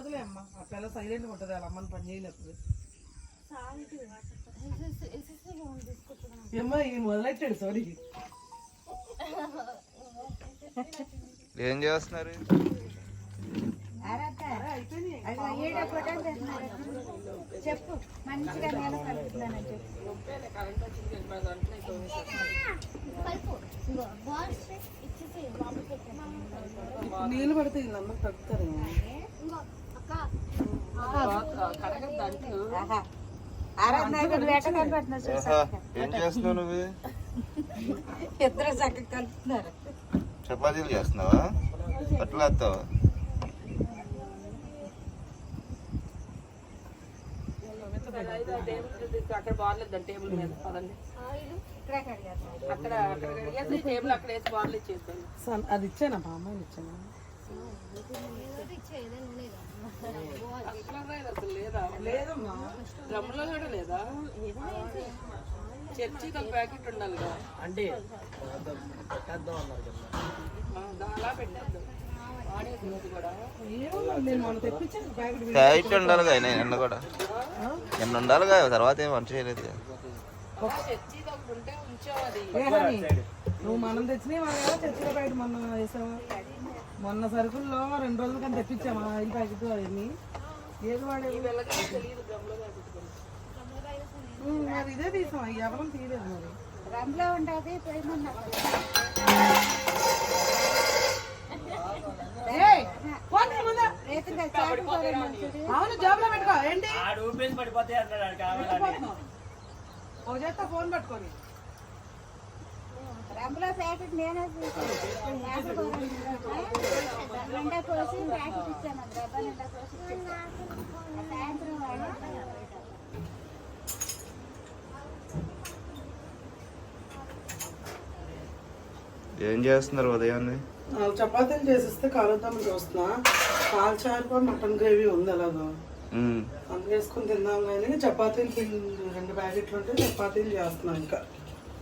వదిలే అమ్మ. ఆ పిల్ల సైలెంట్ ఉంటుంది వాళ్ళ అమ్మని పని చేయనప్పుడు ఏమ్మా మొదలెట్టాడు సారీ ఏం చేస్తున్నారు? చెప్పు మంచిగా చెప్పు. నీళ్ళు పడితే వీళ్ళందరూ తగ్గుతారు ఏం చేస్తున్నావు నువ్వు? ఇద్దరు చక్కగా కలుపుతున్నారు. చపాతీలు చేస్తున్నావా? అట్లా వేస్తావా? అక్కడ టేబుల్ మీద. పదండి. అక్కడ అక్కడ కడిగేసి టేబుల్ అక్కడ వేసి అది ఇచ్చానా? మా అమ్మాయిని ఇచ్చానా? లేదమ్మా. డ్రమ్లో కూడా లేదా? చర్చికి ఒక ప్యాకెట్ అంటే పెట్టేద్దాం అన్నారు కదా. అలా పెట్టేద్దాం. తెప్పించాను ప్యాకెట్ టైట్ ఉండాలిగా నేను నిన్న కూడా. నిన్న ఉండాలిగా తర్వాత ఏం వంట చేయలేదు కదా. నువ్వు మనం తెచ్చినవి మనం ఏమో చర్చిలో ప్యాకెట్ మొన్న వేసావా? మొన్న సరుకుల్లో రెండు రోజుల కానీ తెప్పించాము ఆయిల్ ప్యాకెట్ అవన్నీ. ఏది వాడేది? మరి ఇదే తీసాం. ఎవరం తీయలేదు మరి. ఉండేది మంచిది అవును జాబ్లో పెట్టుకో. ఏంటి? ఫోన్ పట్టుకొని. ప్యాకెట్ నేనే. నిండా పోసి ప్యాకెట్ ఇచ్చాను. డబ్బా నిండా సాయంత్రం ఏం చేస్తున్నారు ఉదయాన్నే? నాలుగు చపాతీలు చేసిస్తే కాలుద్దామని చూస్తున్నా. కాల్చారు మటన్ గ్రేవీ ఉంది అలాగా. వేసుకొని తిందాం కానీ చపాతీలు రెండు ప్యాకెట్లు ఉంటే చపాతీలు చేస్తున్నాం ఇంకా.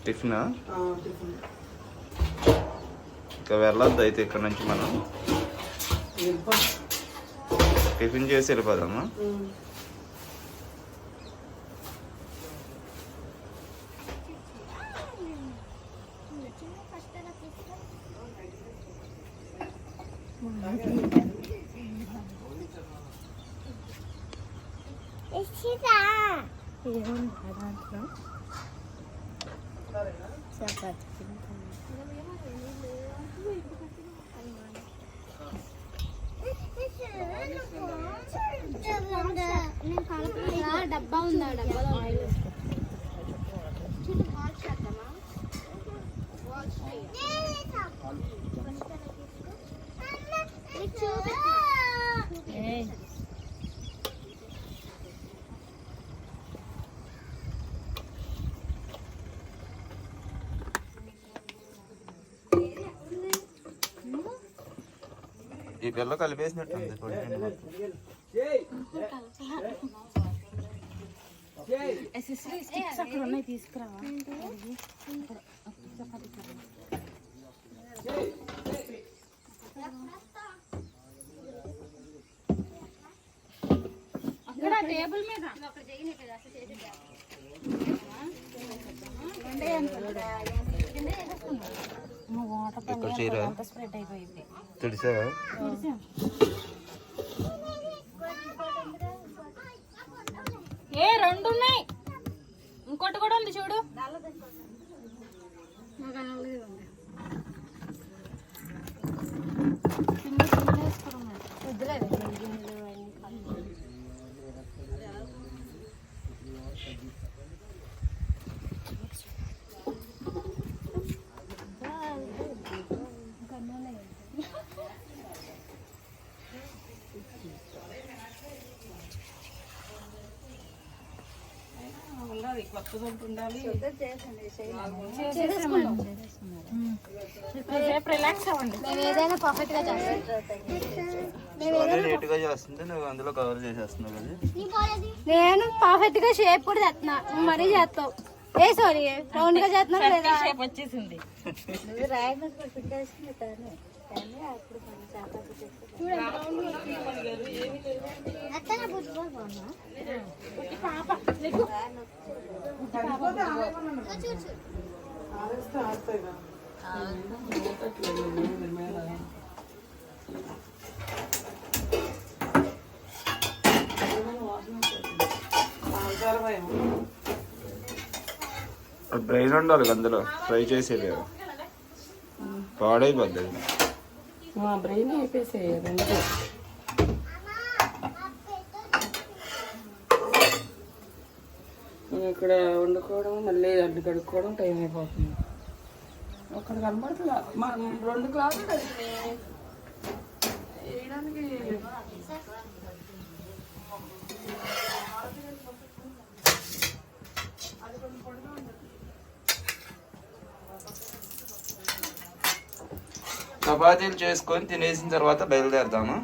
టిఫినా? ఆ, టిఫిన్. ఇంకా వెళ్ళొద్దు అయితే ఇక్కడ నుంచి మనం. టిఫిన్ చేసి వెళ్ళిపోదామా? డబ్బా ఉందా డబ్బాలో ఆయిల్ చూడు బాల్స్ చేద్దామా బాల్స్ ఈ పిల్ల కలిపేసినట్టు ఉంది పొడి మొత్తం. అక్కడ ఉన్నాయి తీసుకురావా? అక్కడ టేబుల్ మీద. ఇక్కడ చీర స్ప్రెడ్ అయిపోయింది. తెలిసావా ఏ రెండు ఉన్నాయి ఇంకోటి కూడా ఉంది చూడు. ఉండాలి మేము ఏదైనా పర్ఫెక్ట్గా చేస్తాం. సోనీ నీట్గా చేస్తుంది నువ్వు అందులో కవర్ చేసేస్తున్నావు కదా. నేను పర్ఫెక్ట్గా షేప్ కూడా చేస్తున్నా. మరీ చేస్తావు. ఏ సారీ రౌండ్గా చేస్తున్నా లేదా? వచ్చేసింది. బాగున్నా పుట్టి పాప. బ్రెయిన్ ఉండాలి అందులో. ఫ్రై చేసేది పాడైపోద్ది. మా బ్రెయిన్ అయిపోయి ఇక్కడ వండుకోవడం మళ్ళీ అడ్డు కడుక్కోవడం టైం అయిపోతుంది. అక్కడ కనబడుతుంది మా రెండు కలిసినాయి వేయడానికి చపాతీలు చేసుకొని తినేసిన తర్వాత బయలుదేరదాము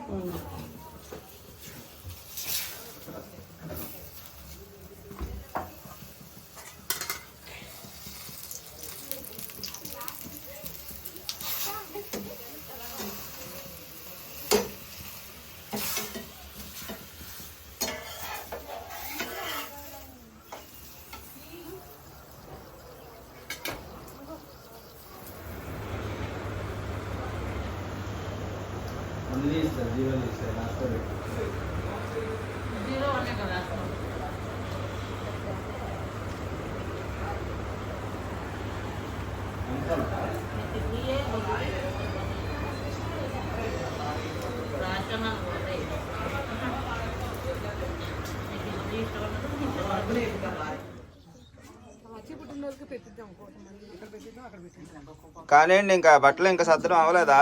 కానివ్వండి ఇంకా బట్టలు ఇంకా సర్దడం అవ్వలేదా?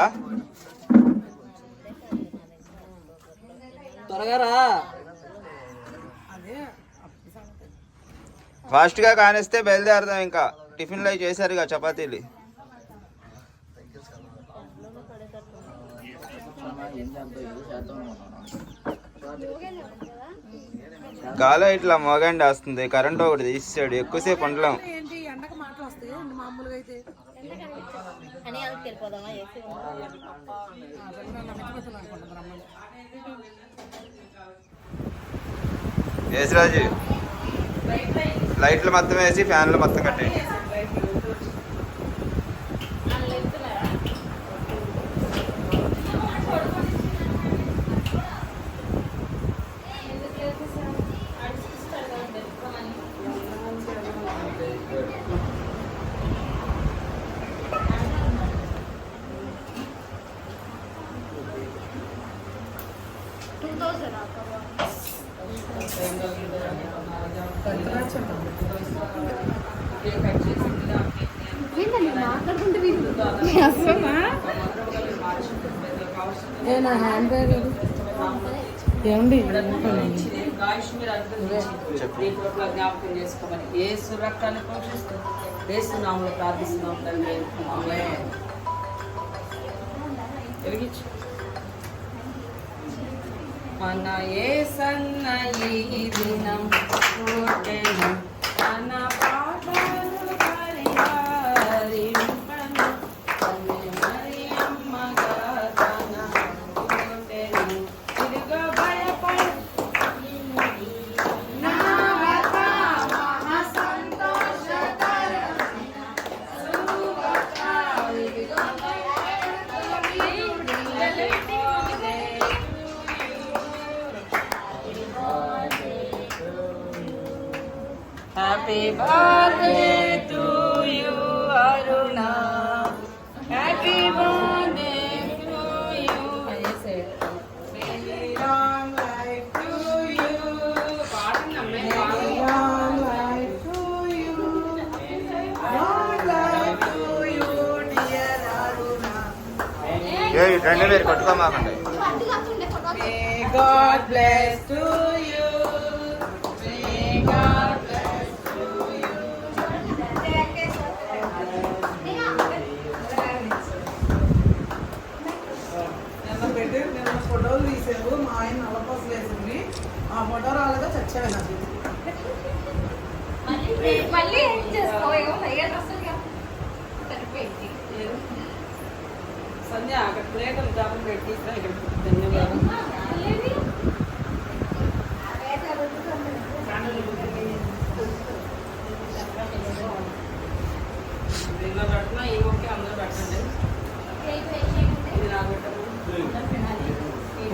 ఫాస్ట్గా కానిస్తే బయలుదేరదాం ఇంకా. టిఫిన్లు అవి చేశారుగా చపాతీలు. గాలి ఇట్లా మోగండి వస్తుంది. కరెంట్ ఒకటి తీసాడు ఎక్కువసేపు ఉండలేం ఏంటి ఎండకు మాటలు వస్తాయి మామూలుగా అయితే అని వాళ్ళకి యేసురాజు లైట్లు మొత్తం వేసి ఫ్యాన్లు మొత్తం కట్టేయండి. జ్ఞాపకం చేసుకోమని. ఏ సురక్తాన్ని పోషిస్తూ? వేస్తున్నాము ప్రార్థిస్తున్నాం తండ్రి ఆమేన్. వెలిగించు. మన ఏ సన్న ఈ దినం రెండు మీరు కొట్టుకోమాకండి May God bless to you. May God bless to you. నిన్న పెట్టి నిన్న ఫోటోలు తీసావు. మా ఆయన నల్లపోసలు వేసింది. ఆ ఫోటో రాలేదో మళ్ళీ ఏం చేసుకో అక్కడ ప్లేట్ పెట్టి ఇక్కడ ధన్యవాదాలు దీనిలో పెట్టినా ఈ ఓకే అందరూ పెట్టండి ఇది నాకు పెట్టండి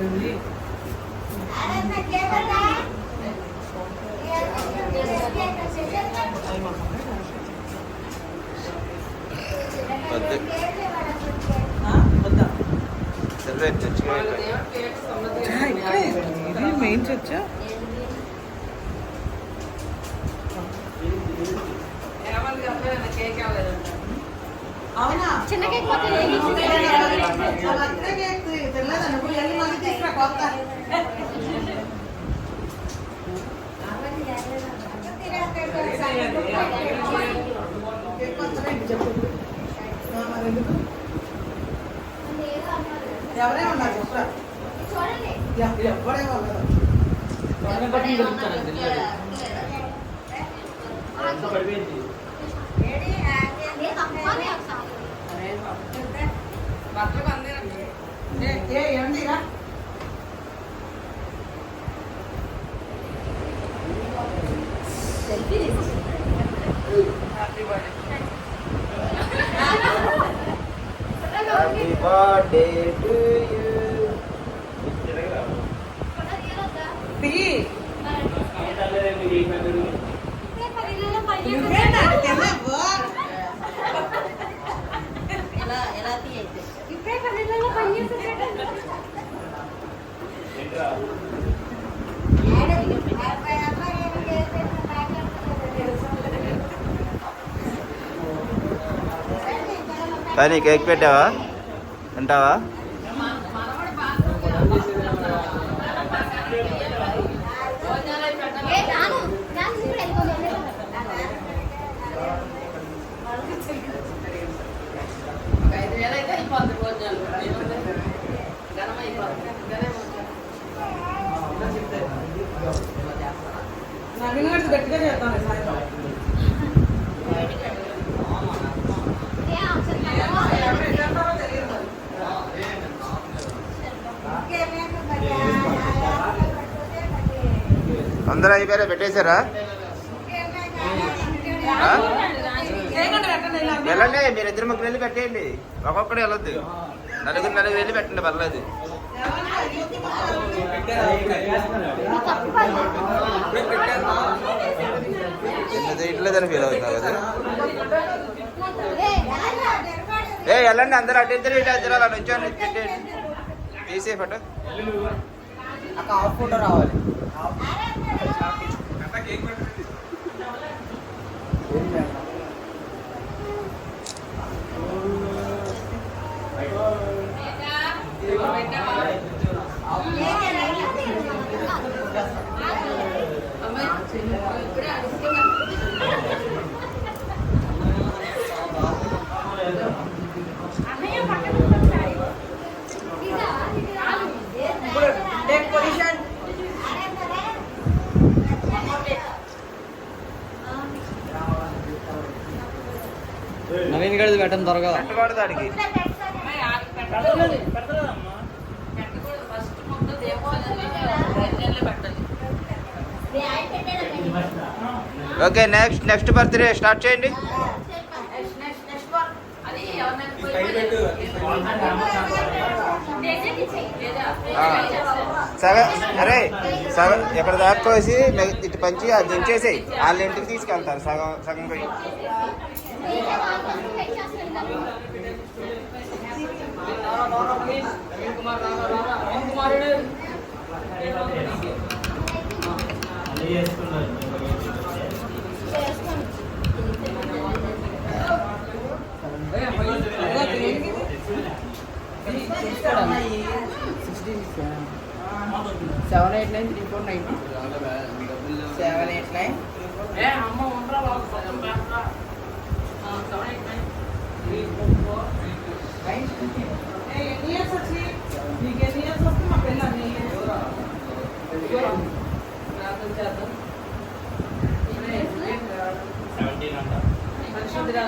ఇది వద్దు ఆ? వద్దా సరే చచ్చిగా వాళ్ళది ఏమో కేక్ సమ్మతి ఇక్కడే ఇది మెయిన్ చర్చా ఏమంది అబ్బాయి కేక్ అవ్వలేదంట అవునా చిన్న కేక్ మొత్తం బర్త్డే కేక్ తెలియదండి ఇప్పుడు ఎన్ని మంది తీసుకురా కొత్త కేక్ కొత్తగా ఇంటి చెప్పు ఆ, మరి ఎందుకు ఎవరే ఉన్నారు చెప్పురా ఎవరే ఉన్నారు ఏ ఏ ఏమండి selfie happy birthday happy birthday to you తీ పది నువ్వేంటంటే తిన్నావు ఎలా ఎలా తీయైతే ఇప్పుడే పల్లెలలో పని చేసేటట్టు కానీ కేక్ పెట్టావా తింటావా ఏ నాను నాను ఇప్పుడు వెళ్ళిపోలేదు ఒక ఐదు వేలు అయితే అయిపోద్ది భోజనాలు ఏముంది? కానీ కేక్ పెట్టావా భోజనాలు. నవీన్ గారికి గట్టిగా చేస్తాను సాయంత్రం ఏ ఆప్షన్ ఎవరు ఎట్లా చేస్తారో తెలియదు మరి. అందరూ అయిపోయారా పెట్టేశారా? వెళ్ళండి మీరు ఇద్దరు ముగ్గురు వెళ్ళి పెట్టేయండి. ఒక్కొక్కడే వెళ్ళొద్దు. నలుగురు నలుగురు వెళ్ళి పెట్టండి పర్లేదు. ఇట్లేదని ఫీల్ అవుతున్నావు కదా? ఏ వెళ్ళండి అందరూ అటు ఇద్దరు ఇటు ఇద్దరు అలా నుంచోండి పెట్టేయండి తీసే ఫోటో రావాలి. హాఫ్ ఫోటో దేవుడు పెట్టాలి okay next next birthday start చేయండి నెక్స్ట్ నెక్స్ట్ నెక్స్ట్ వన్ అది ఎవరినైనా పోయి లేదా ఆ. సగం అరే సగం ఇక్కడ దాకా కోసి మిగ- ఇటు పంచి అది దించేసేయి. వాళ్ళ ఇంటికి తీసుకెళ్తారు సగం సగం పోయి. నవీన్ కుమార్ రావా రావా నవీన్ కుమారుడు seven eight nine three four nine seven eight nine ఏ అమ్మ ఉండరా బాబు సగం పెట్టరా seven eight nine three four ఎన్ని ఇయర్స్ వచ్చి నీకు ఎన్ని ఇయర్స్ వస్తే మా పిల్ల అన్ని ప్రార్థన చేద్దాం సెవెంటీన్ అంట పరిశుద్ధుడా ప్రేమ కలిగిన దేవా నీ కొందనాలు స్తోత్రాలు స్తోత్రాలు నాయన తల్లి కుమారుని నవీన్ పెట్టి రేపటి మాత్రం కలిసి మరి ముద్దు పెట్టమ్మా ముద్దు పెట్టు చిన్న ముద్దు పెట్టు. చిన్ని ముద్దు పెట్టమ్మా బాప్తిసం తీసుకోవడానికి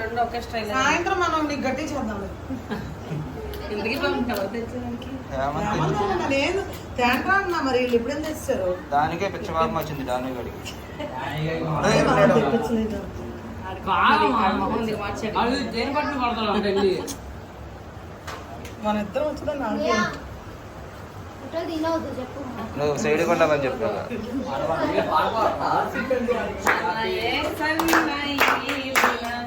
రెండు ఒకే స్టైల్ సాయంత్రం మనం నీకు గట్టి చేద్దాం. దానికే పిచ్చవాకం వచ్చింది దాని గడికి. అది దేని పట్టు పడతాడు అంటే వెళ్ళి మన ఇద్దరం వచ్చిందా నాకు ఫోటో తినవద్దు చెప్పు నువ్వు సైడ్ కొండమని చెప్పు ముంచు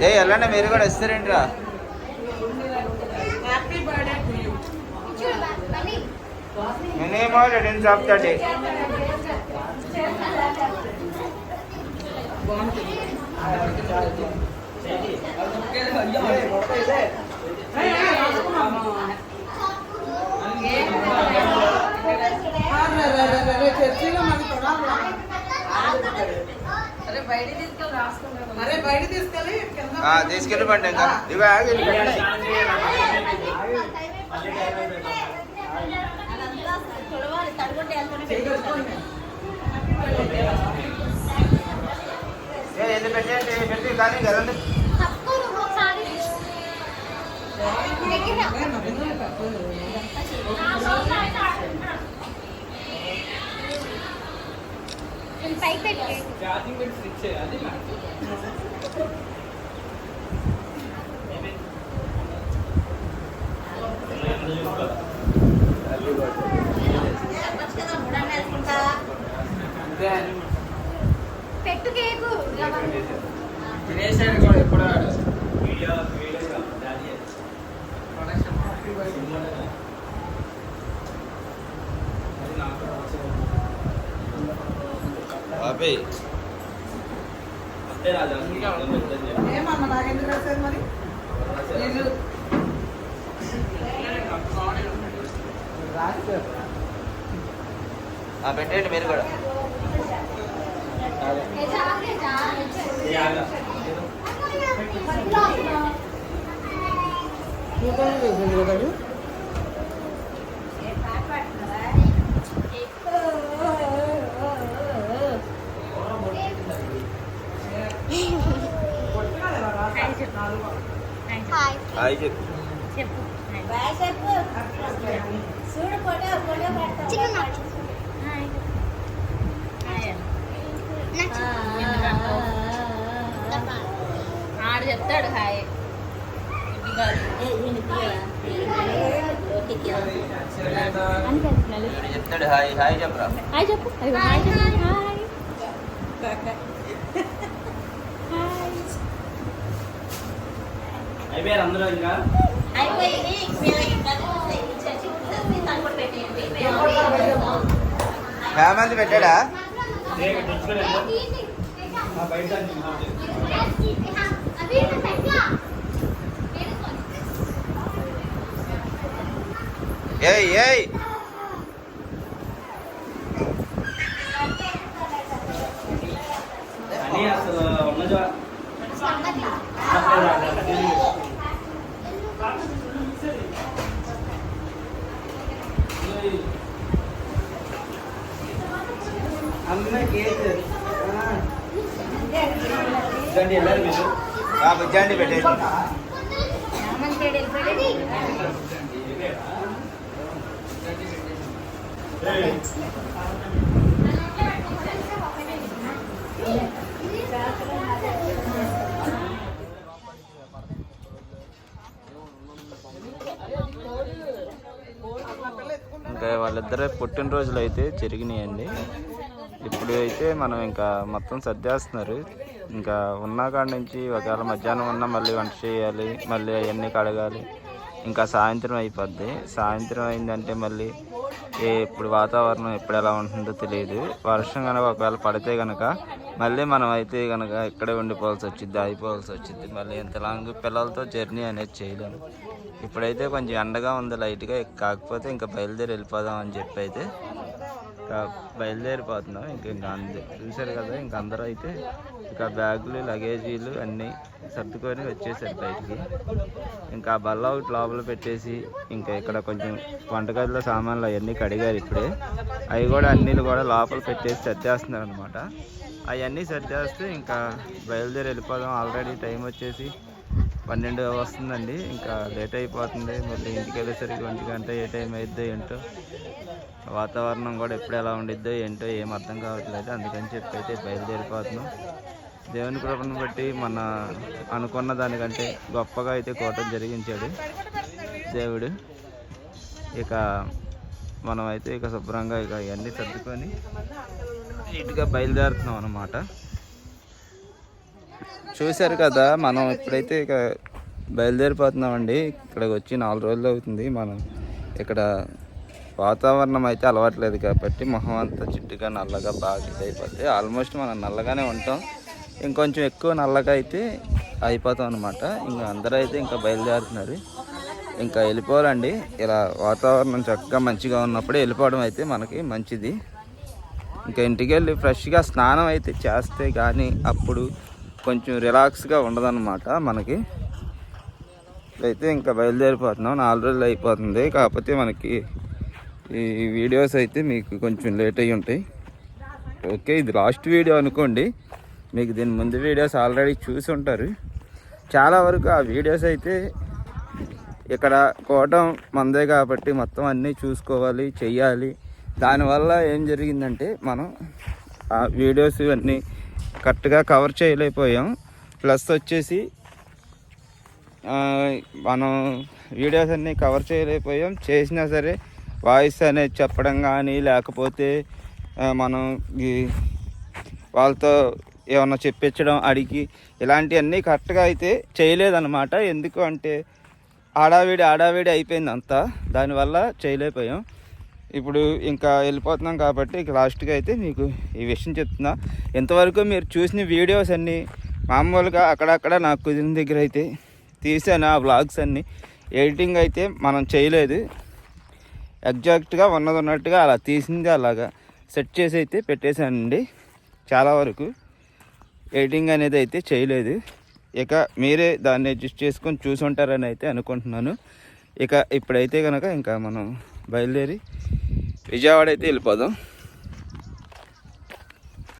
ఏ ఎల్లండి మీరు కూడా ఇస్తారేంట్రా మినిమం రిటర్న్ షాప్ థర్టీ చర్చిలో మనకి తీసుకెళ్ళిపండి ఇంకా ఇవి ఆగి పెట్టండి. పెట్టి కానీ కదండి తక్కువ పెట్టి. ఛార్జింగ్ పెట్టి స్విచ్ చేయాలి పెట్టు కేకు. ఆపే ఏమన్నా నాకెందుకు రాశారు మరి? పెట్టండి మీరు కూడా. రూపాయలు వేసింది కదా అది? కొట్టుకున్నది ఎలా రాసా? నాలుగు. హాయ్ హాయ్ చెప్పు. చెప్పు. చూడు ఫోటో ఫోటో పెడతా ఆడు చెప్తాడు హాయ్ చెప్తాడు హాయ్ హాయ్ చెప్పరా? హాయ్ చెప్పు. హాయ్ చెప్పు హాయ్ అయిపోయారు అందరూ ఇంకా? అయిపోయింది. ఫ్యామిలీ పెట్టాడా. ఏయ్ ఏయ్! అసలు ఉన్నది? అన్నకి ఇదండి వెళ్ళారు మీరు ఆ బుజ్జాండి పెట్టేసి ఇంకా ఇద్దరు పుట్టినరోజులు అయితే జరిగినాయండి. ఇప్పుడు అయితే మనం ఇంకా మొత్తం సర్దేస్తున్నారు. ఇంకా ఉన్న కాడ నుంచి ఒకవేళ మధ్యాహ్నం ఉన్నా మళ్ళీ వంట చేయాలి మళ్ళీ అవన్నీ కడగాలి. ఇంకా సాయంత్రం అయిపోద్ది. సాయంత్రం అయిందంటే మళ్ళీ ఏ ఇప్పుడు వాతావరణం ఎప్పుడు ఎలా ఉంటుందో తెలియదు. వర్షం కనుక ఒకవేళ పడితే కనుక మళ్ళీ మనం అయితే కనుక ఇక్కడే ఉండిపోవాల్సి వచ్చింది అయిపోవాల్సి వచ్చింది మళ్ళీ ఇంత లాంగ్ పిల్లలతో జర్నీ అనేది చేయలేము. ఇప్పుడైతే కొంచెం ఎండగా ఉంది లైట్గా. కాకపోతే ఇంకా బయలుదేరి వెళ్ళిపోదాం అని చెప్పి అయితే ఇంకా బయలుదేరిపోతున్నాం. ఇంకా ఇంకా అందే చూశారు కదా ఇంక అందరూ అయితే ఇంకా బ్యాగులు లగేజీలు అన్నీ సర్దుకొని వచ్చేసారు బయటికి. ఇంకా బల్ల ఒకటి లోపల పెట్టేసి ఇంకా ఇక్కడ కొంచెం వంటగదిలో సామాన్లు అవన్నీ కడిగారు ఇప్పుడే. అవి కూడా అన్నీలు కూడా లోపల పెట్టేసి సర్దేస్తున్నారు అనమాట అవన్నీ సర్దేస్తే ఇంకా బయలుదేరి వెళ్ళిపోదాం. ఆల్రెడీ టైం వచ్చేసి పన్నెండు వస్తుందండి ఇంకా లేట్ అయిపోతుంది. మళ్ళీ ఇంటికి వెళ్ళేసరికి ఒంటి గంట ఏ టైం అయిద్దో ఏంటో వాతావరణం కూడా ఎప్పుడు ఎలా ఉండిద్దో ఏంటో ఏం అర్థం కావట్లేదు. అందుకని చెప్పి అయితే బయలుదేరిపోతున్నాం. దేవుని కృపను బట్టి మన అనుకున్న దానికంటే గొప్పగా అయితే కోటం జరిగించాడు దేవుడు. ఇక మనం అయితే ఇక శుభ్రంగా ఇక ఇవన్నీ సర్దుకొని నీట్గా బయలుదేరుతున్నాం అన్నమాట. చూశారు కదా మనం ఇప్పుడైతే ఇక బయలుదేరిపోతున్నామండి. ఇక్కడికి వచ్చి నాలుగు రోజులు అవుతుంది. మనం ఇక్కడ వాతావరణం అయితే అలవాట్లేదు కాబట్టి మొహం అంతా చిట్టుగా నల్లగా బాగా అయిపోతే ఆల్మోస్ట్ మనం నల్లగానే ఉంటాం. ఇంకొంచెం ఎక్కువ నల్లగా అయితే అయిపోతాం అనమాట ఇంకా అందరూ అయితే ఇంకా బయలుదేరుతున్నారు. ఇంకా వెళ్ళిపోవాలండి. ఇలా వాతావరణం చక్కగా మంచిగా ఉన్నప్పుడే వెళ్ళిపోవడం అయితే మనకి మంచిది. ఇంకా ఇంటికి వెళ్ళి ఫ్రెష్గా స్నానం అయితే చేస్తే కానీ అప్పుడు కొంచెం రిలాక్స్గా ఉండదన్నమాట మనకి. అయితే ఇంకా బయలుదేరిపోతున్నాం. నాలుగు రోజులు అయిపోతుంది. కాకపోతే మనకి ఈ వీడియోస్ అయితే మీకు కొంచెం లేట్ అయ్యి ఉంటాయి. ఓకే ఇది లాస్ట్ వీడియో అనుకోండి. మీకు దీని ముందు వీడియోస్ ఆల్రెడీ చూసి ఉంటారు. చాలా వరకు ఆ వీడియోస్ అయితే ఇక్కడ కోటం మందే కాబట్టి మొత్తం అన్నీ చూసుకోవాలి చెయ్యాలి. దానివల్ల ఏం జరిగిందంటే మనం ఆ వీడియోస్ ఇవన్నీ కరెక్ట్గా కవర్ చేయలేకపోయాం. ప్లస్ వచ్చేసి మనం వీడియోస్ అన్నీ కవర్ చేయలేకపోయాం. చేసినా సరే వాయిస్ అనేది చెప్పడం కానీ లేకపోతే మనం ఈ వాళ్ళతో ఏమన్నా చెప్పించడం అడిగి ఇలాంటివన్నీ కరెక్ట్గా అయితే చేయలేదన్నమాట. ఎందుకు అంటే ఆడావిడి ఆడావిడి అయిపోయింది అంతా దానివల్ల చేయలేకపోయాం. ఇప్పుడు ఇంకా వెళ్ళిపోతున్నాం కాబట్టి ఇక లాస్ట్గా అయితే మీకు ఈ విషయం చెప్తున్నా. ఇంతవరకు మీరు చూసిన వీడియోస్ అన్నీ మామూలుగా అక్కడక్కడ నాకు కుదిరిన దగ్గర అయితే తీసాను ఆ వ్లాగ్స్ అన్నీ. ఎడిటింగ్ అయితే మనం చేయలేదు. ఎగ్జాక్ట్గా ఉన్నది ఉన్నట్టుగా అలా తీసింది అలాగా సెట్ చేసి అయితే పెట్టేశానండి. చాలా వరకు ఎడిటింగ్ అనేది అయితే చేయలేదు. ఇక మీరే దాన్ని అడ్జస్ట్ చేసుకొని చూసుంటారని అయితే అనుకుంటున్నాను. ఇక ఇప్పుడైతే కనుక ఇంకా మనం బయలుదేరి విజయవాడ అయితే వెళ్ళిపోదాం.